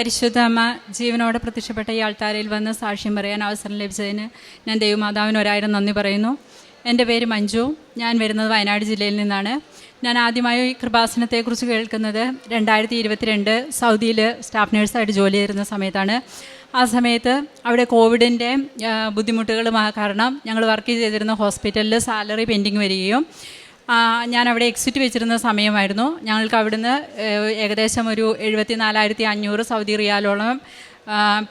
പരിശുദ്ധ അമ്മ ജീവനോടെ പ്രത്യക്ഷപ്പെട്ട ഈ ആൾത്താരയിൽ വന്ന് സാക്ഷ്യം പറയാൻ അവസരം ലഭിച്ചതിന് ഞാൻ ദൈവമാതാവിന് ഒരായിരം നന്ദി പറയുന്നു. എന്റെ പേര് മഞ്ജു. ഞാൻ വരുന്നത് വയനാട് ജില്ലയിൽ നിന്നാണ്. ഞാൻ ആദ്യമായി ഈ കൃപാസനത്തെക്കുറിച്ച് കേൾക്കുന്നത് രണ്ടായിരത്തി ഇരുപത്തിരണ്ട് സൗദിയിൽ സ്റ്റാഫ് നേഴ്സായിട്ട് ജോലി ചെയ്തിരുന്ന സമയത്താണ്. ആ സമയത്ത് അവിടെ കോവിഡിന്റെ ബുദ്ധിമുട്ടുകൾ കാരണം ഞങ്ങൾ വർക്ക് ചെയ്തിരുന്ന ഹോസ്പിറ്റലിൽ സാലറി പെൻഡിങ് വരികയും ഞാൻ അവിടെ എക്സിറ്റ് വെച്ചിരുന്ന സമയമായിരുന്നു. ഞങ്ങൾക്ക് അവിടുന്ന് ഏകദേശം ഒരു എഴുപത്തി നാലായിരത്തി അഞ്ഞൂറ് സൗദി റിയാലോളം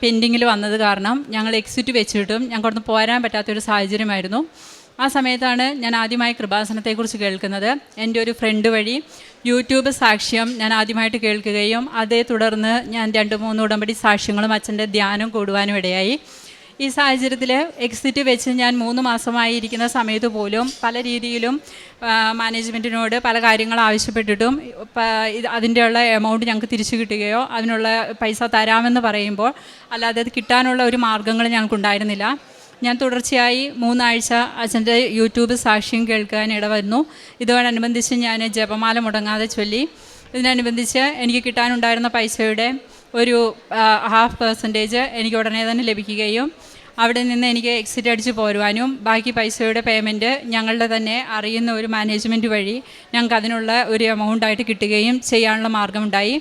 പെൻഡിങ്ങിൽ വന്നത് കാരണം ഞങ്ങൾ എക്സിറ്റ് വെച്ചിട്ടും ഞങ്ങൾക്ക് അവിടുന്ന് പോരാൻ പറ്റാത്തൊരു സാഹചര്യമായിരുന്നു. ആ സമയത്താണ് ഞാൻ ആദ്യമായി കൃപാസനത്തെക്കുറിച്ച് കേൾക്കുന്നത്. എന്റെ ഒരു ഫ്രണ്ട് വഴി യൂട്യൂബ് സാക്ഷ്യം ഞാൻ ആദ്യമായിട്ട് കേൾക്കുകയും അതേ തുടർന്ന് ഞാൻ രണ്ട് മൂന്ന് ഉടമ്പടി സാക്ഷ്യങ്ങളും അച്ഛന്റെ ധ്യാനം കൂടുവാനും ഇടയായി. ഈ സാഹചര്യത്തിൽ എക്സിറ്റ് വെച്ച് ഞാൻ മൂന്ന് മാസമായി ഇരിക്കുന്ന സമയത്ത് പോലും പല രീതിയിലും മാനേജ്മെന്റിനോട് പല കാര്യങ്ങൾ ആവശ്യപ്പെട്ടിട്ടും അതിന്റെയുള്ള എമൗണ്ട് ഞങ്ങൾക്ക് തിരിച്ചു കിട്ടുകയോ അതിനുള്ള പൈസ തരാമെന്ന് പറയുമ്പോൾ അല്ലാതെ അത് കിട്ടാനുള്ള ഒരു മാർഗങ്ങൾ ഞങ്ങൾക്കുണ്ടായിരുന്നില്ല. ഞാൻ തുടർച്ചയായി മൂന്നാഴ്ച അച്ഛന്റെ യൂട്യൂബ് സാക്ഷ്യം കേൾക്കാൻ ഇടവരുന്നു ഇതോടനുബന്ധിച്ച് ഞാൻ ജപമാല മുടങ്ങാതെ ചൊല്ലി. ഇതിനനുബന്ധിച്ച് എനിക്ക് കിട്ടാനുണ്ടായിരുന്ന പൈസയുടെ ഒരു ഹാഫ് പെർസെന്റേജ് എനിക്ക് ഉടനെ തന്നെ ലഭിക്കുകയും അവിടെ നിന്ന് എനിക്ക് എക്സിറ്റ് അടിച്ച് പോരുവാനും ബാക്കി പൈസയുടെ പേയ്മെന്റ് ഞങ്ങളുടെ തന്നെ അറിയുന്ന ഒരു മാനേജ്മെന്റ് വഴി ഞങ്ങൾക്ക് അതിനുള്ള ഒരു എമൗണ്ടായിട്ട് കിട്ടുകയും ചെയ്യാനുള്ള മാർഗമുണ്ടായി.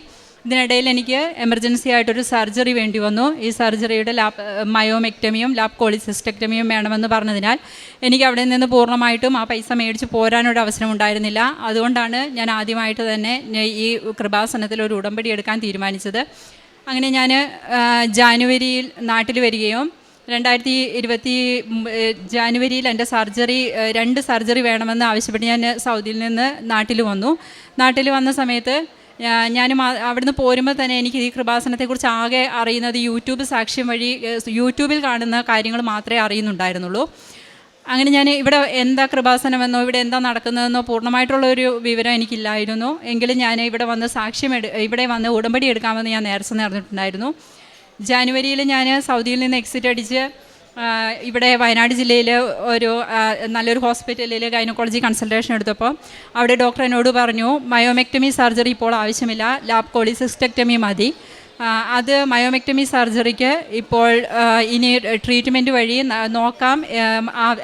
ഇതിനിടയിൽ എനിക്ക് എമർജൻസി ആയിട്ടൊരു സർജറി വേണ്ടി വന്നു. ഈ സർജറിയുടെ ലാപ് മയോമെക്ടമിയും ലാപ് കോളിസിസ്റ്റക്ടമിയും വേണമെന്ന് പറഞ്ഞതിനാൽ എനിക്ക് അവിടെ നിന്ന് പൂർണമായിട്ടും ആ പൈസ മേടിച്ച് പോരാനൊരു അവസരം ഉണ്ടായിരുന്നില്ല. അതുകൊണ്ടാണ് ഞാൻ ആദ്യമായിട്ട് തന്നെ ഈ കൃപാസനത്തിൽ ഒരു ഉടമ്പടി എടുക്കാൻ തീരുമാനിച്ചത്. അങ്ങനെ ഞാൻ ജാനുവരിയിൽ നാട്ടിൽ വരികയും രണ്ടായിരത്തി ഇരുപത്തി ജാനുവരിയിൽ എന്റെ സർജറി രണ്ട് സർജറി വേണമെന്ന് ആവശ്യപ്പെട്ട് ഞാൻ സൗദിയിൽ നിന്ന് നാട്ടിൽ വന്നു. നാട്ടിൽ വന്ന സമയത്ത് ഞാൻ അവിടുന്ന് പോരുമ്പോൾ തന്നെ എനിക്ക് ഈ കൃപാസനത്തെക്കുറിച്ച് ആകെ അറിയുന്നത് യൂട്യൂബ് സാക്ഷ്യം വഴി യൂട്യൂബിൽ കാണുന്ന കാര്യങ്ങൾ മാത്രമേ അറിയുന്നുണ്ടായിരുന്നുള്ളൂ. അങ്ങനെ ഞാൻ ഇവിടെ എന്താ കൃപാസനമെന്നോ ഇവിടെ എന്താ നടക്കുന്നതെന്നോ പൂർണമായിട്ടുള്ള ഒരു വിവരം എനിക്കില്ലായിരുന്നു. എങ്കിലും ഞാൻ ഇവിടെ വന്ന് സാക്ഷ്യം ഇവിടെ വന്ന് ഉടമ്പടി എടുക്കാമെന്ന് ഞാൻ നേരത്തെ നേർന്നിട്ടുണ്ടായിരുന്നു. ജാനുവരിയിൽ ഞാൻ സൗദിയിൽ നിന്ന് എക്സിറ്റ് അടിച്ച് ഇവിടെ വയനാട് ജില്ലയിൽ ഒരു നല്ലൊരു ഹോസ്പിറ്റലിൽ ഗൈനക്കോളജി കൺസൾട്ടേഷൻ എടുത്തപ്പോൾ അവിടെ ഡോക്ടർ എന്നോട് പറഞ്ഞു മയോമെക്ടമി സർജറി ഇപ്പോൾ ആവശ്യമില്ല ലാബ് കോളിസിസ്റ്റക്ടമി മതി. അത് മയോമെക്ടമി സർജറിക്ക് ഇപ്പോൾ ഇനി ട്രീറ്റ്മെന്റ് വഴി നോക്കാം.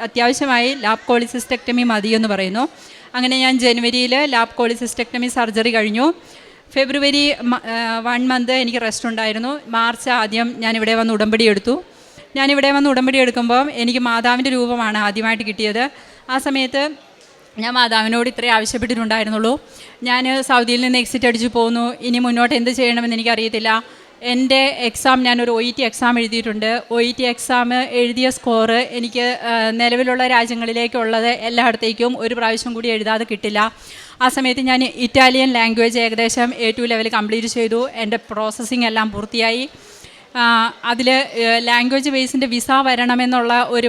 അത്യാവശ്യമായി ലാബ് കോളിസിസ്റ്റക്ടമി മതിയെന്ന് പറയുന്നു. അങ്ങനെ ഞാൻ ജനുവരിയിൽ ലാബ് കോളിസിസ്റ്റക്ടമി സർജറി കഴിഞ്ഞു. ഫെബ്രുവരി വൺ മന്ത് എനിക്ക് റെസ്റ്റ് ഉണ്ടായിരുന്നു. മാർച്ച് ആദ്യം ഞാൻ ഇവിടെ വന്ന് ഉടമ്പടി എടുത്തു. ഞാനിവിടെ വന്ന് ഉടമ്പടി എടുക്കുമ്പോൾ എനിക്ക് മാതാവിന്റെ രൂപമാണ് ആദ്യമായിട്ട് കിട്ടിയത്. ആ സമയത്ത് ഞാൻ മാതാവിനോട് ഇത്രേ ആവശ്യപ്പെട്ടിട്ടുണ്ടായിരുന്നുള്ളൂ. ഞാൻ സൗദിയിൽ നിന്ന് എക്സിറ്റ് അടിച്ചു പോന്നു. ഇനി മുന്നോട്ട് എന്ത് ചെയ്യണമെന്ന് എനിക്കറിയത്തില്ല. എന്റെ എക്സാം ഞാനൊരു ഒ ഇ ടി എക്സാം എഴുതിയിട്ടുണ്ട്. ഒ ഇ ടി എക്സാം എഴുതിയ സ്കോറ് എനിക്ക് നിലവിലുള്ള രാജ്യങ്ങളിലേക്കുള്ളത് എല്ലായിടത്തേക്കും ഒരു പ്രാവശ്യം കൂടി എഴുതാതെ കിട്ടില്ല. ആ സമയത്ത് ഞാൻ ഇറ്റാലിയൻ ലാംഗ്വേജ് ഏകദേശം എ ടു ലെവൽ കംപ്ലീറ്റ് ചെയ്തു. എന്റെ പ്രോസസ്സിംഗ് എല്ലാം പൂർത്തിയായി. അതിൽ ലാംഗ്വേജ് ബേസിന്റെ വിസ വരണമെന്നുള്ള ഒരു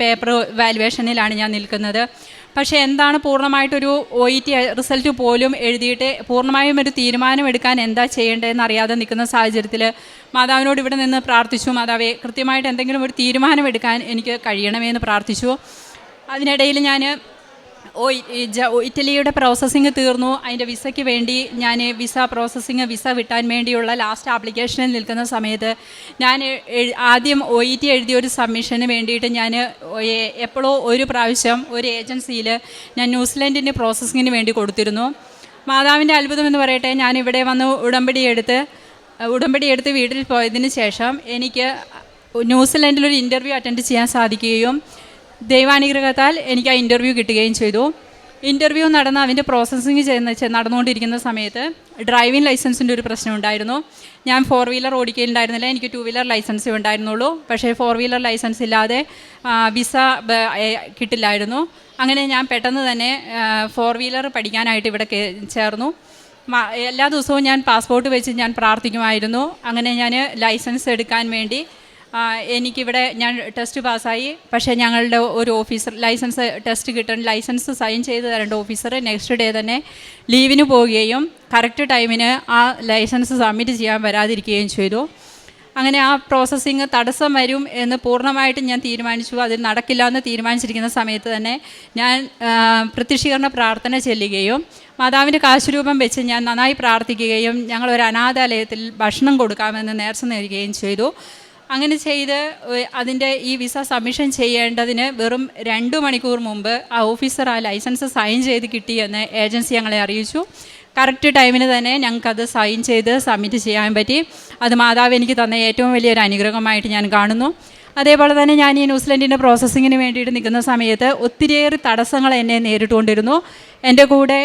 പേപ്പർ വാലുവേഷനിലാണ് ഞാൻ നിൽക്കുന്നത്. പക്ഷേ എന്താണ് പൂർണമായിട്ടൊരു ഒ ഇ ടി റിസൾട്ട് പോലും എഴുതിയിട്ട് പൂർണമായും ഒരു തീരുമാനം എടുക്കാൻ എന്താ ചെയ്യേണ്ടതെന്ന് അറിയാതെ നിൽക്കുന്ന സാഹചര്യത്തിൽ മാതാവിനോട് ഇവിടെ നിന്ന് പ്രാർത്ഥിച്ചു. മാതാവെ കൃത്യമായിട്ട് എന്തെങ്കിലും ഒരു തീരുമാനമെടുക്കാൻ എനിക്ക് കഴിയണമെന്ന് പ്രാർത്ഥിച്ചു. അതിനിടയിൽ ഞാൻ ഓ ഇറ്റലിയുടെ പ്രോസസ്സിങ് തീർന്നു. അതിന്റെ വിസയ്ക്ക് വേണ്ടി ഞാൻ വിസ പ്രോസസ്സിങ് വിസ വിട്ടാൻ വേണ്ടിയുള്ള ലാസ്റ്റ് ആപ്ലിക്കേഷനിൽ നിൽക്കുന്ന സമയത്ത് ഞാൻ ആദ്യം ഒ ഇ ടി എഴുതിയ ഒരു സബ്മിഷന് വേണ്ടിയിട്ട് ഞാൻ എപ്പോഴോ ഒരു പ്രാവശ്യം ഒരു ഏജൻസിയിൽ ഞാൻ ന്യൂസിലൻഡിന്റെ പ്രോസസ്സിങ്ങിന് വേണ്ടി കൊടുത്തിരുന്നു. മാതാവിന്റെ അത്ഭുതം എന്ന് പറയട്ടെ ഞാൻ ഇവിടെ വന്ന് ഉടമ്പടി എടുത്ത് ഉടമ്പടി എടുത്ത് വീട്ടിൽ പോയതിന് ശേഷം എനിക്ക് ന്യൂസിലൻഡിൽ ഒരു ഇന്റർവ്യൂ അറ്റൻഡ് ചെയ്യാൻ സാധിക്കുകയും ദൈവാനുഗ്രഹത്താൽ എനിക്ക് ആ ഇന്റർവ്യൂ കിട്ടുകയും ചെയ്തു. ഇന്റർവ്യൂ നടന്ന അതിന്റെ പ്രോസസ്സിങ് ചെയ്യുന്ന നടന്നുകൊണ്ടിരിക്കുന്ന സമയത്ത് ഡ്രൈവിംഗ് ലൈസൻസിന്റെ ഒരു പ്രശ്നം ഉണ്ടായിരുന്നു. ഞാൻ ഫോർ വീലർ ഓടിക്കുകയുണ്ടായിരുന്നില്ല എനിക്ക് ടു വീലർ ലൈസൻസേ ഉണ്ടായിരുന്നുള്ളൂ. പക്ഷേ ഫോർ വീലർ ലൈസൻസ് ഇല്ലാതെ വിസ കിട്ടില്ലായിരുന്നു. അങ്ങനെ ഞാൻ പെട്ടെന്ന് തന്നെ ഫോർ വീലർ പഠിക്കാനായിട്ട് ഇവിടെ ചേർന്നു. എല്ലാ ദിവസവും ഞാൻ പാസ്പോർട്ട് വെച്ച് ഞാൻ പ്രാർത്ഥിക്കുമായിരുന്നു. അങ്ങനെ ഞാൻ ലൈസൻസ് എടുക്കാൻ വേണ്ടി എനിക്കിവിടെ ഞാൻ ടെസ്റ്റ് പാസ്സായി. പക്ഷേ ഞങ്ങളുടെ ഒരു ഓഫീസർ ലൈസൻസ് ടെസ്റ്റ് കിട്ടാൻ ലൈസൻസ് സൈൻ ചെയ്ത് തരേണ്ട ഓഫീസർ നെക്സ്റ്റ് ഡേ തന്നെ ലീവിന് പോവുകയും കറക്റ്റ് ടൈമിന് ആ ലൈസൻസ് സബ്മിറ്റ് ചെയ്യാൻ വരാതിരിക്കുകയും ചെയ്തു. അങ്ങനെ ആ പ്രോസസ്സിങ് തടസ്സം വരും എന്ന് പൂർണമായിട്ടും ഞാൻ തീരുമാനിച്ചു. അത് നടക്കില്ല എന്ന് തീരുമാനിച്ചിരിക്കുന്ന സമയത്ത് തന്നെ ഞാൻ പ്രത്യക്ഷീകരണ പ്രാർത്ഥന ചെല്ലുകയും മാതാവിന്റെ കാശുരൂപം വെച്ച് ഞാൻ നന്നായി പ്രാർത്ഥിക്കുകയും ഞങ്ങൾ ഒരു അനാഥാലയത്തിൽ ഭക്ഷണം കൊടുക്കാമെന്ന് നേർച്ച നേരുകയും ചെയ്തു. അങ്ങനെ ചെയ്ത് അതിന്റെ ഈ വിസ സബ്മിഷൻ ചെയ്യേണ്ടതിന് വെറും രണ്ട് മണിക്കൂർ മുമ്പ് ആ ഓഫീസർ ആ ലൈസൻസ് സൈൻ ചെയ്ത് കിട്ടിയെന്ന് ഏജൻസി ഞങ്ങളെ അറിയിച്ചു. കറക്റ്റ് ടൈമിന് തന്നെ ഞങ്ങൾക്കത് സൈൻ ചെയ്ത് സബ്മിറ്റ് ചെയ്യാൻ പറ്റി. അത് മാതാവ് എനിക്ക് തന്ന ഏറ്റവും വലിയൊരു അനുഗ്രഹമായിട്ട് ഞാൻ കാണുന്നു. അതേപോലെ തന്നെ ഞാൻ ഈ ന്യൂസിലൻഡിന്റെ പ്രോസസ്സിങ്ങിന് വേണ്ടിയിട്ട് നിൽക്കുന്ന സമയത്ത് ഒത്തിരിയേറെ തടസ്സങ്ങൾ എന്നെ നേരിട്ടുകൊണ്ടിരുന്നു. എന്റെ കൂടെ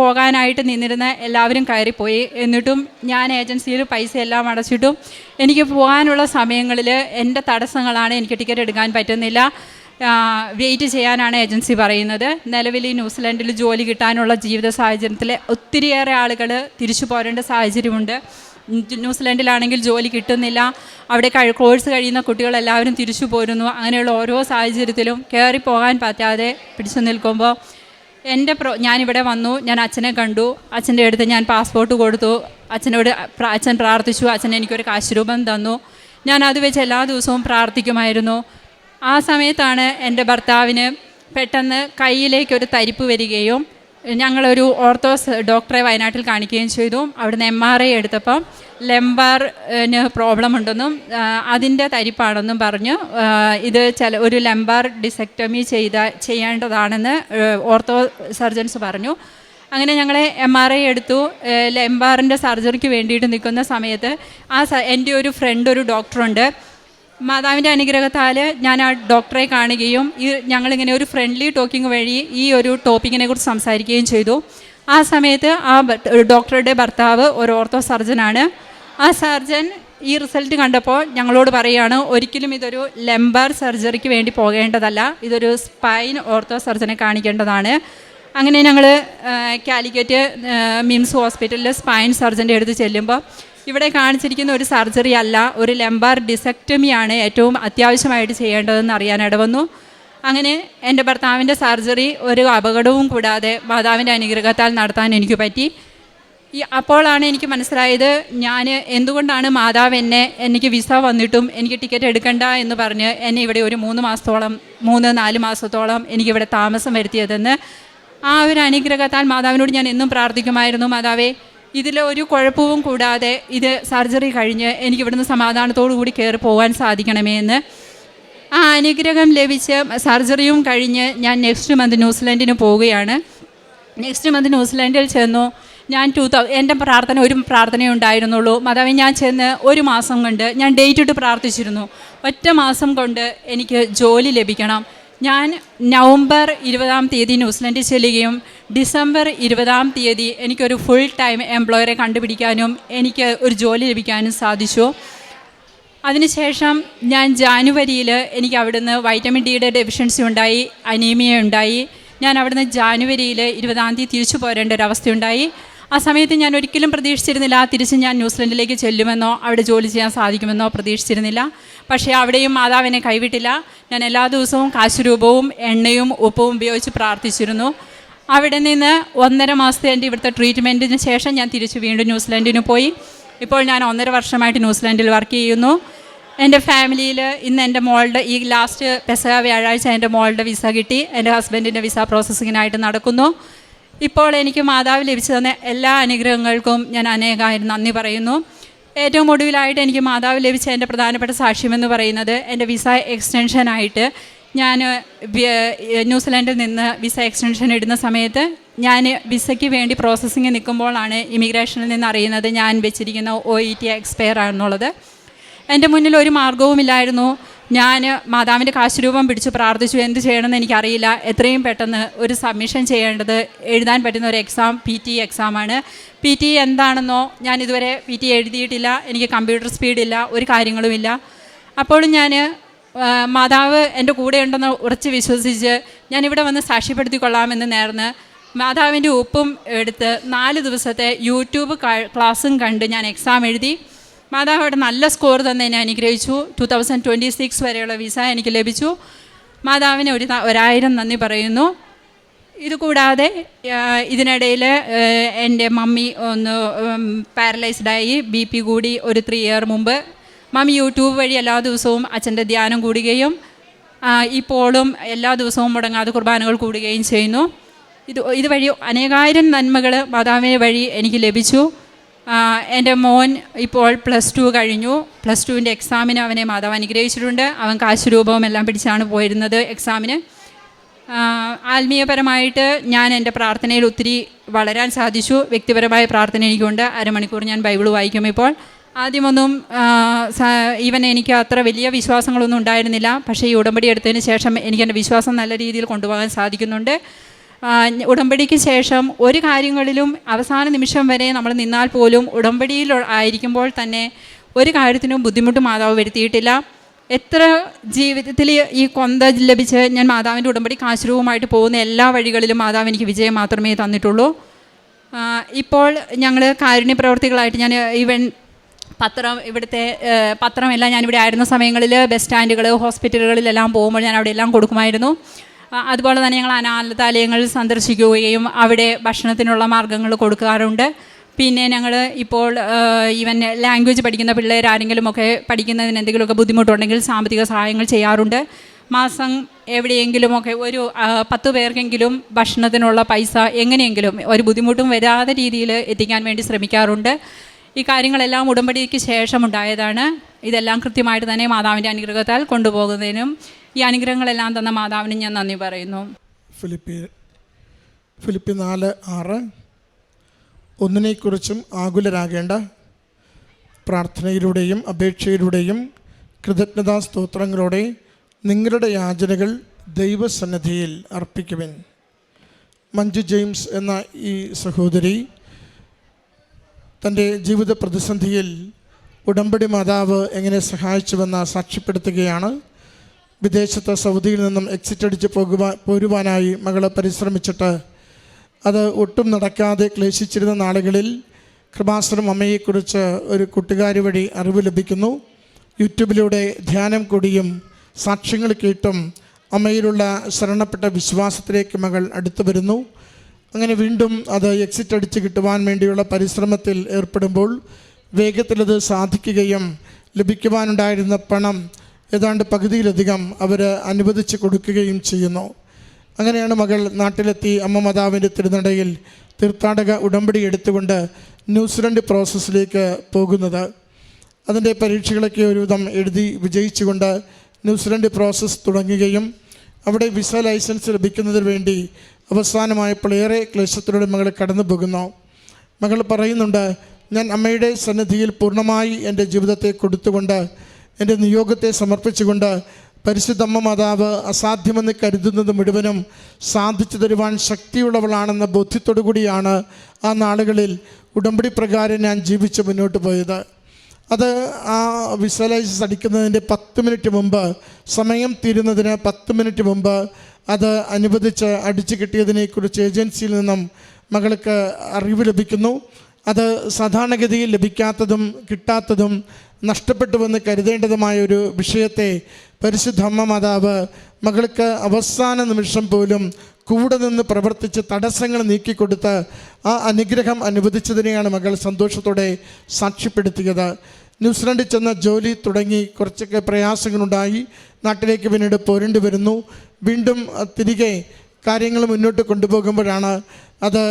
പോകാനായിട്ട് നിന്നിരുന്ന എല്ലാവരും കയറിപ്പോയി. എന്നിട്ടും ഞാൻ ഏജൻസിയിൽ പൈസ എല്ലാം അടച്ചിട്ടും എനിക്ക് പോകാനുള്ള സമയങ്ങളിൽ എന്റെ തടസ്സങ്ങളാണ് എനിക്ക് ടിക്കറ്റ് എടുക്കാൻ പറ്റുന്നില്ല. വെയിറ്റ് ചെയ്യാനാണ് ഏജൻസി പറയുന്നത്. നിലവിൽ ഈ ന്യൂസിലൻഡിൽ ജോലി കിട്ടാനുള്ള ജീവിത സാഹചര്യത്തിൽ ഒത്തിരിയേറെ ആളുകൾ തിരിച്ചു പോരേണ്ട സാഹചര്യമുണ്ട്. ന്യൂസിലൻഡിലാണെങ്കിൽ ജോലി കിട്ടുന്നില്ല. അവിടെ കഴി കോഴ്സ് കഴിയുന്ന കുട്ടികളെല്ലാവരും തിരിച്ചു പോരുന്നു. അങ്ങനെയുള്ള ഓരോ സാഹചര്യത്തിലും കയറി പോകാൻ പറ്റാതെ പിടിച്ചു നിൽക്കുമ്പോൾ എന്റെ പ്രോ ഞാനിവിടെ വന്നു. ഞാൻ അച്ഛനെ കണ്ടു. അച്ഛന്റെ അടുത്ത് ഞാൻ പാസ്പോർട്ട് കൊടുത്തു. അച്ഛനോട് അച്ഛൻ പ്രാർത്ഥിച്ചു. അച്ഛൻ എനിക്കൊരു കാശുരൂപം തന്നു. ഞാൻ അത് വെച്ച് എല്ലാ ദിവസവും പ്രാർത്ഥിക്കുമായിരുന്നു. ആ സമയത്താണ് എന്റെ ഭർത്താവിന് പെട്ടെന്ന് കയ്യിലേക്കൊരു തരിപ്പ് വരികയും ഞങ്ങളൊരു ഓർത്തോസ് ഡോക്ടറെ വയനാട്ടിൽ കാണിക്കുകയും ചെയ്തു. അവിടുന്ന് എം ആർ ഐ എടുത്തപ്പം ലെംബാറിന് പ്രോബ്ലം ഉണ്ടെന്നും അതിന്റെ തരിപ്പാണെന്നും പറഞ്ഞു. ഇത് ചില ഒരു ലെംബാർ ഡിസെക്ടമി ചെയ്ത ചെയ്യേണ്ടതാണെന്ന് ഓർത്തോ സർജൻസ് പറഞ്ഞു. അങ്ങനെ ഞങ്ങൾ എം ആർ ഐ എടുത്തു. ലെംബാറിന്റെ സർജറിക്ക് വേണ്ടിയിട്ട് നിൽക്കുന്ന സമയത്ത് ആ എന്റെ ഒരു ഫ്രണ്ട് ഒരു ഡോക്ടറുണ്ട്. മാതാവിന്റെ അനുഗ്രഹത്താൽ ഞാൻ ആ ഡോക്ടറെ കാണുകയും ഈ ഞങ്ങളിങ്ങനെ ഒരു ഫ്രണ്ട്ലി ടോക്കിംഗ് വഴി ഈ ഒരു ടോപ്പിക്കിനെ കുറിച്ച് സംസാരിക്കുകയും ചെയ്തു. ആ സമയത്ത് ആ ഡോക്ടറുടെ ഭർത്താവ് ഒരു ഓർത്തോ സർജനാണ് ആ സർജൻ ഈ റിസൾട്ട് കണ്ടപ്പോൾ ഞങ്ങളോട് പറയുകയാണ് ഒരിക്കലും ഇതൊരു ലെമ്പർ സർജറിക്ക് വേണ്ടി പോകേണ്ടതല്ല. ഇതൊരു സ്പൈൻ ഓർത്തോ സർജനെ കാണിക്കേണ്ടതാണ്. അങ്ങനെ ഞങ്ങൾ കാലിക്കറ്റ് മിംസ് ഹോസ്പിറ്റലിൽ സ്പൈൻ സർജന്റെ അടുത്ത് ചെല്ലുമ്പോൾ ഇവിടെ കാണിച്ചിരിക്കുന്ന ഒരു സർജറി അല്ല ഒരു ലെംബാർ ഡിസെക്ടമിയാണ് ഏറ്റവും അത്യാവശ്യമായിട്ട് ചെയ്യേണ്ടതെന്ന് അറിയാൻ വന്നു അങ്ങനെ എന്റെ ഭർത്താവിന്റെ സർജറി ഒരു അപകടവും കൂടാതെ മാതാവിന്റെ അനുഗ്രഹത്താൽ നടത്താൻ എനിക്ക് പറ്റി. ഈ അപ്പോഴാണ് എനിക്ക് മനസ്സിലായത് ഞാൻ എന്തുകൊണ്ടാണ് മാതാവ് എന്നെ എനിക്ക് വിസ വന്നിട്ടും എനിക്ക് ടിക്കറ്റ് എടുക്കണ്ട എന്ന് പറഞ്ഞ് എന്നെ ഇവിടെ ഒരു മൂന്ന് മാസത്തോളം മൂന്ന് നാല് മാസത്തോളം എനിക്കിവിടെ താമസം വരുത്തിയതെന്ന് ആ ഒരു അനുഗ്രഹത്താൽ മാതാവിനോട് ഞാൻ എന്നും പ്രാർത്ഥിക്കുമായിരുന്നു. മാതാവേ ഇതിൽ ഒരു കുഴപ്പവും കൂടാതെ ഇത് സർജറി കഴിഞ്ഞ് എനിക്ക് ഇവിടുന്ന് സമാധാനത്തോടു കൂടി കയറി പോകാൻ സാധിക്കണമേ എന്ന്. ആ അനുഗ്രഹം ലഭിച്ച് സർജറിയും കഴിഞ്ഞ് ഞാൻ നെക്സ്റ്റ് മന്ത് ന്യൂസിലൻഡിന് പോവുകയാണ്. നെക്സ്റ്റ് മന്ത് ന്യൂസിലൻഡിൽ ചെന്നു. ഞാൻ ടൂ തൗ എന്റെ പ്രാർത്ഥന ഒരു പ്രാർത്ഥനയേ ഉണ്ടായിരുന്നുള്ളൂ. മാതാവേ ഞാൻ ചെന്ന് ഒരു മാസം കൊണ്ട് ഞാൻ ഡേറ്റ് ഇട്ട് പ്രാർത്ഥിച്ചിരുന്നു. ഒറ്റ മാസം കൊണ്ട് എനിക്ക് ജോലി ലഭിക്കണം. ഞാൻ നവംബർ ഇരുപതാം തീയതി ന്യൂസിലൻഡിൽ ചെല്ലുകയും ഡിസംബർ ഇരുപതാം തീയതി എനിക്കൊരു ഫുൾ ടൈം എംപ്ലോയറെ കണ്ടുപിടിക്കാനും എനിക്ക് ഒരു ജോലി ലഭിക്കാനും സാധിച്ചു. അതിനുശേഷം ഞാൻ ജാനുവരിയിൽ എനിക്ക് അവിടുന്ന് വൈറ്റമിൻ ഡിയുടെ ഡെഫിഷ്യൻസി ഉണ്ടായി അനീമിയ ഉണ്ടായി. ഞാൻ അവിടുന്ന് ജാനുവരിയിൽ ഇരുപതാം തീയതി തിരിച്ചു പോരേണ്ട ഒരു അവസ്ഥയുണ്ടായി. ആ സമയത്ത് ഞാൻ ഒരിക്കലും പ്രതീക്ഷിച്ചിരുന്നില്ല തിരിച്ച് ഞാൻ ന്യൂസിലൻഡിലേക്ക് ചെല്ലുമെന്നോ അവിടെ ജോലി ചെയ്യാൻ സാധിക്കുമെന്നോ പ്രതീക്ഷിച്ചിരുന്നില്ല. പക്ഷേ അവിടെയും മാതാവിനെ കൈവിട്ടില്ല. ഞാൻ എല്ലാ ദിവസവും കാശുരൂപവും എണ്ണയും ഉപ്പും ഉപയോഗിച്ച് പ്രാർത്ഥിച്ചിരുന്നു. അവിടെ നിന്ന് ഒന്നര മാസത്തെ എന്റെ ഇവിടുത്തെ ട്രീറ്റ്മെന്റിന് ശേഷം ഞാൻ തിരിച്ച് വീണ്ടും ന്യൂസിലൻഡിന് പോയി. ഇപ്പോൾ ഞാൻ ഒന്നര വർഷമായിട്ട് ന്യൂസിലൻഡിൽ വർക്ക് ചെയ്യുന്നു. എന്റെ ഫാമിലിയിൽ ഇന്ന് എന്റെ മോളുടെ ഈ ലാസ്റ്റ് പെസക വ്യാഴാഴ്ച എന്റെ മോളുടെ വിസ കിട്ടി. എന്റെ ഹസ്ബൻഡിന്റെ വിസ പ്രോസസ്സിങ്ങിനായിട്ട് നടക്കുന്നു. ഇപ്പോൾ എനിക്ക് മാതാവ് ലഭിച്ചു തന്ന എല്ലാ അനുഗ്രഹങ്ങൾക്കും ഞാൻ അനേകായിരം നന്ദി പറയുന്നു. ഏറ്റവും ഒടുവിലായിട്ട് എനിക്ക് മാതാവ് ലഭിച്ച എന്റെ പ്രധാനപ്പെട്ട സാക്ഷ്യമെന്ന് പറയുന്നത് എന്റെ വിസ എക്സ്റ്റൻഷനായിട്ട് ഞാൻ ന്യൂസിലാൻഡിൽ നിന്ന് വിസ എക്സ്റ്റൻഷൻ ഇടുന്ന സമയത്ത് ഞാൻ വിസയ്ക്ക് വേണ്ടി പ്രോസസ്സിങ് നിൽക്കുമ്പോഴാണ് ഇമിഗ്രേഷനിൽ നിന്ന് അറിയുന്നത് ഞാൻ വെച്ചിരിക്കുന്ന ഒ ഇ ടി എക്സ്പയർ ആണെന്നുള്ളത്. എന്റെ മുന്നിൽ ഒരു മാർഗവുമില്ലായിരുന്നു ഞാൻ മാതാവിന്റെ കാശുരൂപം പിടിച്ച് പ്രാർത്ഥിച്ചു. എന്ത് ചെയ്യണമെന്ന് എനിക്കറിയില്ല. എത്രയും പെട്ടെന്ന് ഒരു സബ്മിഷൻ ചെയ്യേണ്ടത് എഴുതാൻ പറ്റുന്ന ഒരു എക്സാം പി ടി എക്സാമാണ് പി ടി എന്താണെന്നോ ഞാൻ ഇതുവരെ പി ടി എഴുതിയിട്ടില്ല. എനിക്ക് കമ്പ്യൂട്ടർ സ്പീഡില്ല ഒരു കാര്യങ്ങളുമില്ല അപ്പോഴും ഞാൻ മാതാവ് എന്റെ കൂടെ ഉണ്ടെന്ന് ഉറച്ച് വിശ്വസിച്ച് ഞാനിവിടെ വന്ന് സാക്ഷ്യപ്പെടുത്തിക്കൊള്ളാമെന്ന് നേർന്ന് മാതാവിന്റെ ഉപ്പും എടുത്ത് നാല് ദിവസത്തെ യൂട്യൂബ് ക്ലാസ്സും കണ്ട് ഞാൻ എക്സാം എഴുതി. മാതാവ് അവിടെ നല്ല സ്കോർ തന്നെ എന്നെ അനുഗ്രഹിച്ചു. ടു തൗസൻഡ് ട്വന്റി സിക്സ് വരെയുള്ള വിസ എനിക്ക് ലഭിച്ചു. മാതാവിന് ഒരു ഒരായിരം നന്ദി പറയുന്നു. ഇതുകൂടാതെ ഇതിനിടയിൽ എന്റെ മമ്മി ഒന്ന് പാരലൈസ്ഡായി ബി പി കൂടി ഒരു ത്രീ ഇയർ മുമ്പ്. മമ്മി യൂട്യൂബ് വഴി എല്ലാ ദിവസവും അച്ഛന്റെ ധ്യാനം കൂടുകയും ഇപ്പോഴും എല്ലാ ദിവസവും മുടങ്ങാതെ കുർബാനകൾ കൂടുകയും ചെയ്യുന്നു. ഇത് ഇതുവഴി അനേകായിരം നന്മകൾ മാതാവിനെ വഴി എനിക്ക് ലഭിച്ചു. എന്റെ മോൻ ഇപ്പോൾ പ്ലസ് ടു കഴിഞ്ഞു. പ്ലസ് ടുവിന്റെ എക്സാമിന് അവനെ മാതാവ് അനുഗ്രഹിച്ചിട്ടുണ്ട്. അവൻ കാശ് രൂപവും എല്ലാം പിടിച്ചാണ് പോയിരുന്നത് എക്സാമിന്. ആത്മീയപരമായിട്ട് ഞാൻ എന്റെ പ്രാർത്ഥനയിൽ ഒത്തിരി വളരാൻ സാധിച്ചു. വ്യക്തിപരമായ പ്രാർത്ഥന എനിക്കുണ്ട്. അരമണിക്കൂർ ഞാൻ ബൈബിൾ വായിക്കും ഇപ്പോൾ. ആദ്യമൊന്നും ഈവൻ എനിക്ക് അത്ര വലിയ വിശ്വാസങ്ങളൊന്നും ഉണ്ടായിരുന്നില്ല. പക്ഷേ ഈ ഉടമ്പടി എടുത്തതിന് ശേഷം എനിക്ക് എന്റെ വിശ്വാസം നല്ല രീതിയിൽ കൊണ്ടുപോകാൻ സാധിക്കുന്നുണ്ട്. ഉടമ്പടിക്ക് ശേഷം ഒരു കാര്യങ്ങളിലും അവസാന നിമിഷം വരെ നമ്മൾ നിന്നാൽ പോലും ഉടമ്പടിയിൽ ആയിരിക്കുമ്പോൾ തന്നെ ഒരു കാര്യത്തിനും ബുദ്ധിമുട്ട് മാതാവ് വരുത്തിയിട്ടില്ല. എത്ര ജീവിതത്തിൽ ഈ കൊന്ത ലഭിച്ച് ഞാൻ മാതാവിന്റെ ഉടമ്പടി കാശ്രൂപമായിട്ട് പോകുന്ന എല്ലാ വഴികളിലും മാതാവ് എനിക്ക് വിജയം മാത്രമേ തന്നിട്ടുള്ളൂ. ഇപ്പോൾ ഞങ്ങൾ കാരുണ്യ പ്രവർത്തികളായിട്ട് ഞാൻ ഈവൻ പത്രം ഇവിടുത്തെ പത്രമെല്ലാം ഞാനിവിടെ ആയിരുന്ന സമയങ്ങളിൽ ബസ് സ്റ്റാൻഡുകൾ ഹോസ്പിറ്റലുകളിലെല്ലാം പോകുമ്പോൾ ഞാൻ അവിടെ എല്ലാം കൊടുക്കുമായിരുന്നു. അതുപോലെ തന്നെ ഞങ്ങൾ അനാഥാലയങ്ങൾ സന്ദർശിക്കുകയും അവിടെ ഭക്ഷണത്തിനുള്ള മാർഗങ്ങൾ കൊടുക്കാറുണ്ട്. പിന്നെ ഞങ്ങൾ ഇപ്പോൾ ഈവൻ ലാംഗ്വേജ് പഠിക്കുന്ന പിള്ളേർ ആരെങ്കിലുമൊക്കെ പഠിക്കുന്നതിന് എന്തെങ്കിലുമൊക്കെ ബുദ്ധിമുട്ടുണ്ടെങ്കിൽ സാമ്പത്തിക സഹായങ്ങൾ ചെയ്യാറുണ്ട്. മാസം എവിടെയെങ്കിലുമൊക്കെ ഒരു പത്ത് പേർക്കെങ്കിലും ഭക്ഷണത്തിനുള്ള പൈസ എങ്ങനെയെങ്കിലും ഒരു ബുദ്ധിമുട്ടും വരാതെ രീതിയിൽ എത്തിക്കാൻ വേണ്ടി ശ്രമിക്കാറുണ്ട്. ഈ കാര്യങ്ങളെല്ലാം ഉടമ്പടിക്ക് ശേഷമുണ്ടായതാണ് ഇതെല്ലാം കൃത്യമായിട്ട് തന്നെ മാതാവിന്റെ അനുഗ്രഹത്താൽ കൊണ്ടുപോകുന്നതിനും ഈ അനുഗ്രഹങ്ങളെല്ലാം തന്ന മാതാവിന് ഞാൻ നന്ദി പറയുന്നു. ഫിലിപ്പി ഫിലിപ്പി നാല് ആറ്. ഒന്നിനെക്കുറിച്ചും ആകുലരാകേണ്ട പ്രാർത്ഥനയിലൂടെയും അപേക്ഷയിലൂടെയും കൃതജ്ഞതാ സ്തോത്രങ്ങളോടെ നിങ്ങളുടെ യാചനകൾ ദൈവസന്നിധിയിൽ അർപ്പിക്കുവിൻ. മഞ്ജു ജെയിംസ് എന്ന ഈ സഹോദരി തന്റെ ജീവിത പ്രതിസന്ധിയിൽ ഉടമ്പടി മാതാവ് എങ്ങനെ സഹായിച്ചുവെന്ന് സാക്ഷ്യപ്പെടുത്തുകയാണ്. വിദേശത്ത് സൗദിയിൽ നിന്നും എക്സിറ്റ് അടിച്ച് പോകുവാൻ പോരുവാനായി മകളെ പരിശ്രമിച്ചിട്ട്. അത് ഒട്ടും നടക്കാതെ ക്ലേശിച്ചിരുന്ന നാളുകളിൽ കൃപാശ്രം അമ്മയെക്കുറിച്ച് ഒരു കൂട്ടുകാരി വഴി അറിവ് ലഭിക്കുന്നു. യൂട്യൂബിലൂടെ ധ്യാനം കൂടിയും സാക്ഷ്യങ്ങൾ കേട്ടും അമ്മയിലുള്ള ശരണപ്പെട്ട വിശ്വാസത്തിലേക്ക് മകൾ അടുത്തു വരുന്നു. അങ്ങനെ വീണ്ടും അത് എക്സിറ്റ് അടിച്ച് കിട്ടുവാൻ വേണ്ടിയുള്ള പരിശ്രമത്തിൽ ഏർപ്പെടുമ്പോൾ വേഗത്തിലത് സാധിക്കുകയും ലഭിക്കുവാനുണ്ടായിരുന്ന പണം ഏതാണ്ട് പകുതിയിലധികം അവർ അനുവദിച്ച് കൊടുക്കുകയും ചെയ്യുന്നു. അങ്ങനെയാണ് മകൾ നാട്ടിലെത്തി അമ്മ മാതാവിന്റെ തിരുനടയിൽ തീർത്ഥാടക ഉടമ്പടി എടുത്തുകൊണ്ട് ന്യൂസിലൻഡ് പ്രോസസ്സിലേക്ക് പോകുന്നത്. അതിന്റെ പരീക്ഷകളൊക്കെ ഒരുവിധം എഴുതി വിജയിച്ചുകൊണ്ട് ന്യൂസിലൻഡ് പ്രോസസ്സ് തുടങ്ങുകയും അവിടെ വിസ ലൈസൻസ് ലഭിക്കുന്നതിന് വേണ്ടി അവസാനമായപ്പോൾ ഏറെ ക്ലേശത്തിലൂടെ മകൾ കടന്നു പോകുന്നു മകൾ പറയുന്നുണ്ട് ഞാൻ അമ്മയുടെ സന്നിധിയിൽ പൂർണമായി എന്റെ ജീവിതത്തെ കൊടുത്തുകൊണ്ട് എന്റെ നിയോഗത്തെ സമർപ്പിച്ചുകൊണ്ട് പരിശുദ്ധമ്മ മാതാവ് അസാധ്യമെന്ന് കരുതുന്നത് മുഴുവനും സാധിച്ചു തരുവാൻ ശക്തിയുള്ളവളാണെന്ന ബോധ്യത്തോടു കൂടിയാണ് ആ നാളുകളിൽ ഉടമ്പടി പ്രകാരം ഞാൻ ജീവിച്ച് മുന്നോട്ട് പോയത്. അത് ആ വിഷ്വലൈസ് അടിക്കുന്നതിന്റെ പത്ത് മിനിറ്റ് മുമ്പ് സമയം തീരുന്നതിന് പത്ത് മിനിറ്റ് മുമ്പ് അത് അനുവദിച്ച് അടിച്ചു കിട്ടിയതിനെക്കുറിച്ച് ഏജൻസിയിൽ നിന്നും മകൾക്ക് അറിവ് ലഭിക്കുന്നു. അത് സാധാരണഗതിയിൽ ലഭിക്കാത്തതും കിട്ടാത്തതും നഷ്ടപ്പെട്ടുവെന്ന് കരുതേണ്ടതുമായ ഒരു വിഷയത്തെ പരിശുദ്ധ അമ്മ മാതാവ് മകൾക്ക് അവസാന നിമിഷം പോലും കൂടെ നിന്ന് പ്രവർത്തിച്ച് തടസ്സങ്ങൾ നീക്കിക്കൊടുത്ത് ആ അനുഗ്രഹം അനുവദിച്ചതിനെയാണ് മകൾ സന്തോഷത്തോടെ സാക്ഷ്യപ്പെടുത്തിയത്. ന്യൂസിലൻഡിൽ ചെന്ന ജോലി തുടങ്ങി കുറച്ചൊക്കെ പ്രയാസങ്ങളുണ്ടായി. നാട്ടിലേക്ക് പിന്നീട് പോരേണ്ടി വരുന്നു. വീണ്ടും തിരികെ കാര്യങ്ങൾ മുന്നോട്ട് കൊണ്ടുപോകുമ്പോഴാണ് അത്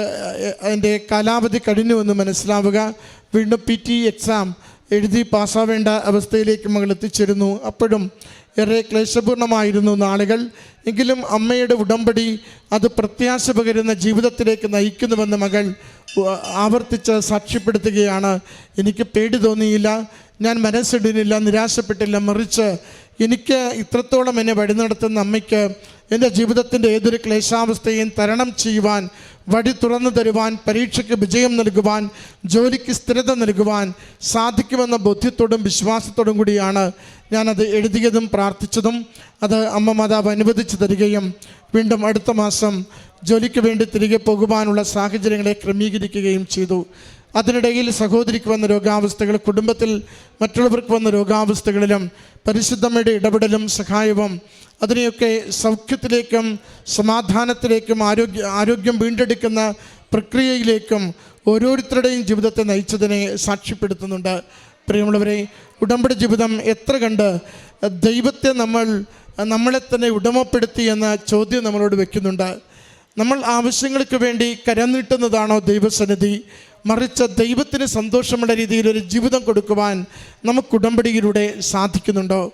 അതിന്റെ കാലാവധി കഴിഞ്ഞുവെന്ന് മനസ്സിലാവുക. വീണ്ടും പി ടി എക്സാം എഴുതി പാസ്സാവേണ്ട അവസ്ഥയിലേക്ക് മകൾ എത്തിച്ചേരുന്നു. അപ്പോഴും ഏറെ ക്ലേശപൂർണമായിരുന്നു നാളുകൾ. എങ്കിലും അമ്മയുടെ ഉടമ്പടി അത് പ്രത്യാശ പകരുന്ന ജീവിതത്തിലേക്ക് നയിക്കുന്നുവെന്ന് മകൾ ആവർത്തിച്ച് സാക്ഷ്യപ്പെടുത്തുകയാണ്. എനിക്ക് പേടി തോന്നിയില്ല. ഞാൻ മനസ്സിടുന്നില്ല നിരാശപ്പെട്ടില്ല. മറിച്ച് എനിക്ക് ഇത്രത്തോളം എന്നെ വഴി നടത്തുന്ന അമ്മയ്ക്ക് എന്റെ ജീവിതത്തിന്റെ ഏതൊരു ക്ലേശാവസ്ഥയും തരണം ചെയ്യുവാൻ വഴി തുറന്നു തരുവാൻ പരീക്ഷയ്ക്ക് വിജയം നൽകുവാൻ ജോലിക്ക് സ്ഥിരത നൽകുവാൻ സാധിക്കുമെന്ന ബോധ്യത്തോടും വിശ്വാസത്തോടും കൂടിയാണ് ഞാനത് എഴുതിയതും പ്രാർത്ഥിച്ചതും. അത് അമ്മ മാതാവ് അനുവദിച്ചു തരികയും വീണ്ടും അടുത്ത മാസം ജോലിക്ക് വേണ്ടി തിരികെ പോകുവാനുള്ള സാഹചര്യങ്ങളെ ക്രമീകരിക്കുകയും ചെയ്തു. അതിനിടയിൽ സഹോദരിക്ക് വന്ന രോഗാവസ്ഥകൾ കുടുംബത്തിൽ മറ്റുള്ളവർക്ക് വന്ന രോഗാവസ്ഥകളിലും പരിശുദ്ധമ്മയുടെ ഇടപെടലും സഹായവും അതിനെയൊക്കെ സൗഖ്യത്തിലേക്കും സമാധാനത്തിലേക്കും ആരോഗ്യ ആരോഗ്യം വീണ്ടെടുക്കുന്ന പ്രക്രിയയിലേക്കും ഓരോരുത്തരുടെയും ജീവിതത്തെ നയിച്ചതിനെ സാക്ഷ്യപ്പെടുത്തുന്നുണ്ട്. പ്രിയമുള്ളവരെ ഉടമ്പടി ജീവിതം എത്ര കണ്ട് ദൈവത്തെ നമ്മൾ നമ്മളെ തന്നെ ഉടമപ്പെടുത്തി എന്ന ചോദ്യം നമ്മളോട് വയ്ക്കുന്നുണ്ട് നമ്മൾ ആവശ്യങ്ങൾക്ക് വേണ്ടി കരനീട്ടുന്നതാണോ ദൈവസന്നിധി? മറിച്ച് ദൈവത്തിന് സന്തോഷമുള്ള രീതിയിൽ ഒരു ജീവിതം കൊടുക്കുവാൻ നമുക്ക് ഉടമ്പടിയിലൂടെ സാധിക്കുന്നുണ്ടോ?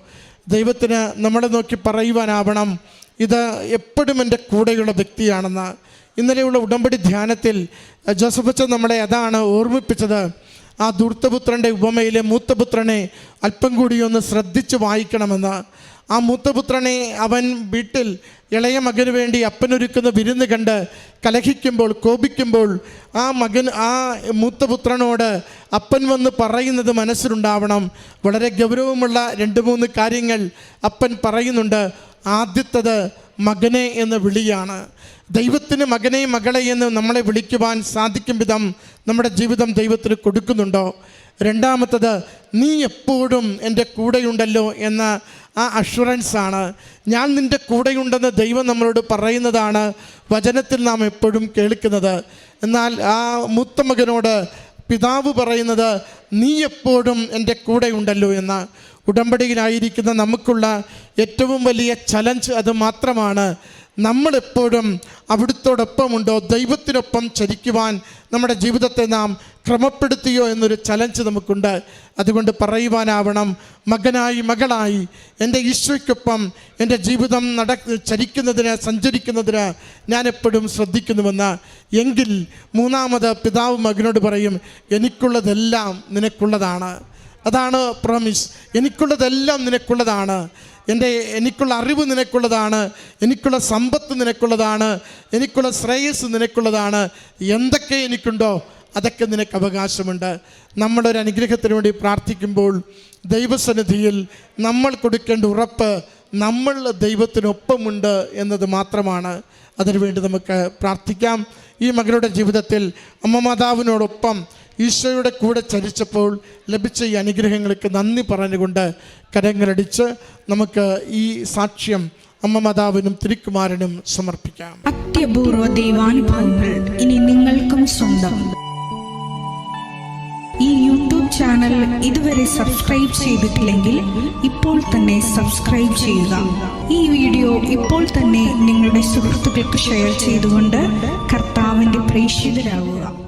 ദൈവത്തിന് നമ്മളെ നോക്കി പറയുവാനാവണം ഇത് എപ്പോഴും എന്റെ കൂടെയുള്ള വ്യക്തിയാണെന്ന്. ഇന്നലെയുള്ള ഉടമ്പടി ധ്യാനത്തിൽ ജോസഫ് അച്ഛൻ നമ്മളെ അതാണ് ഓർമ്മിപ്പിച്ചത്. ആ ദൂർത്തപുത്രന്റെ ഉപമയിലെ മൂത്തപുത്രനെ അല്പം കൂടി ഒന്ന് ശ്രദ്ധിച്ച് വായിക്കണമെന്ന്. ആ മൂത്തപുത്രനെ അവൻ വീട്ടിൽ ഇളയ മകന് വേണ്ടി അപ്പനൊരുക്കുന്ന വിരുന്ന് കണ്ട് കലഹിക്കുമ്പോൾ കോപിക്കുമ്പോൾ ആ മകൻ ആ മൂത്തപുത്രനോട് അപ്പൻ വന്ന് പറയുന്നത് മനസ്സിലുണ്ടാവണം. വളരെ ഗൗരവമുള്ള രണ്ട് മൂന്ന് കാര്യങ്ങൾ അപ്പൻ പറയുന്നുണ്ട്. ആദ്യത്തത് മകനെ എന്ന വിളിയാണ്. ദൈവത്തിന് മകനെ മകളെ എന്ന് നമ്മളെ വിളിക്കുവാൻ സാധിക്കും വിധം നമ്മുടെ ജീവിതം ദൈവത്തിന് കൊടുക്കുന്നുണ്ടോ? രണ്ടാമത്തത് നീ എപ്പോഴും എന്റെ കൂടെയുണ്ടല്ലോ എന്ന ആ അഷുറൻസ് ആണ്. ഞാൻ നിന്റെ കൂടെയുണ്ടെന്ന് ദൈവം നമ്മളോട് പറയുന്നതാണ്. വചനത്തിൽ നാം എപ്പോഴും കേൾക്കുന്നത്. എന്നാൽ ആ മൂത്ത മകനോട് പിതാവ് പറയുന്നത് നീ എപ്പോഴും എന്റെ കൂടെയുണ്ടല്ലോ എന്ന് ഉടമ്പടിയിലായിരിക്കുന്ന നമുക്കുള്ള ഏറ്റവും വലിയ ചലഞ്ച് അത് മാത്രമാണ് നമ്മളെപ്പോഴും അവിടുത്തോടൊപ്പമുണ്ടോ? ദൈവത്തിനൊപ്പം ചരിക്കുവാൻ നമ്മുടെ ജീവിതത്തെ നാം ക്രമപ്പെടുത്തിയോ എന്നൊരു ചലഞ്ച് നമുക്കുണ്ട്. അതുകൊണ്ട് പറയുവാനാവണം മകനായി മകളായി എന്റെ ഈശോയ്ക്കൊപ്പം എന്റെ ജീവിതം നട ചരിക്കുന്നതിന് സഞ്ചരിക്കുന്നതിന് ഞാൻ എപ്പോഴും ശ്രദ്ധിക്കുന്നുവെന്ന് എങ്കിൽ മൂന്നാമത് പിതാവ് മകനോട് പറയും എനിക്കുള്ളതെല്ലാം നിനക്കുള്ളതാണ്. അതാണ് പ്രോമിസ് എനിക്കുള്ളതെല്ലാം നിനക്കുള്ളതാണ്. എന്റെ എനിക്കുള്ള അറിവ് നിനക്കുള്ളതാണ്. എനിക്കുള്ള സമ്പത്ത് നിനക്കുള്ളതാണ്. എനിക്കുള്ള ശ്രേയസ് നിനക്കുള്ളതാണ്. എന്തൊക്കെ എനിക്കുണ്ടോ അതൊക്കെ നിനക്ക് അവകാശമുണ്ട്. ഒരു അനുഗ്രഹത്തിന് വേണ്ടി പ്രാർത്ഥിക്കുമ്പോൾ ദൈവസന്നിധിയിൽ നമ്മൾ കൊടുക്കേണ്ട ഉറപ്പ് നമ്മൾ ദൈവത്തിനൊപ്പമുണ്ട് എന്നത് മാത്രമാണ്. അതിനുവേണ്ടി നമുക്ക് പ്രാർത്ഥിക്കാം. ഈ മകളുടെ ജീവിതത്തിൽ അമ്മ മാതാവിനോടൊപ്പം ഈശോയുടെ കൂടെ ചരിച്ചപ്പോൾ ലഭിച്ച ഈ അനുഗ്രഹങ്ങൾക്ക് നന്ദി പറഞ്ഞുകൊണ്ട് കരങ്ങളടിച്ച് നമുക്ക് ഈ സാക്ഷ്യം അമ്മ മാതാവിനും തിരുക്കുമാരനും സമർപ്പിക്കാം. അത്യപൂർവ ദൈവാനുഭവങ്ങൾ ഇനി നിങ്ങൾക്കും സ്വന്തം. ഈ യൂട്യൂബ് ചാനൽ ഇതുവരെ സബ്സ്ക്രൈബ് ചെയ്തിട്ടില്ലെങ്കിൽ ഇപ്പോൾ തന്നെ സബ്സ്ക്രൈബ് ചെയ്യുക. ഈ വീഡിയോ ഇപ്പോൾ തന്നെ നിങ്ങളുടെ സുഹൃത്തുക്കൾക്ക് ഷെയർ ചെയ്തുകൊണ്ട് കർത്താവിന്റെ പ്രേക്ഷിതരാകുക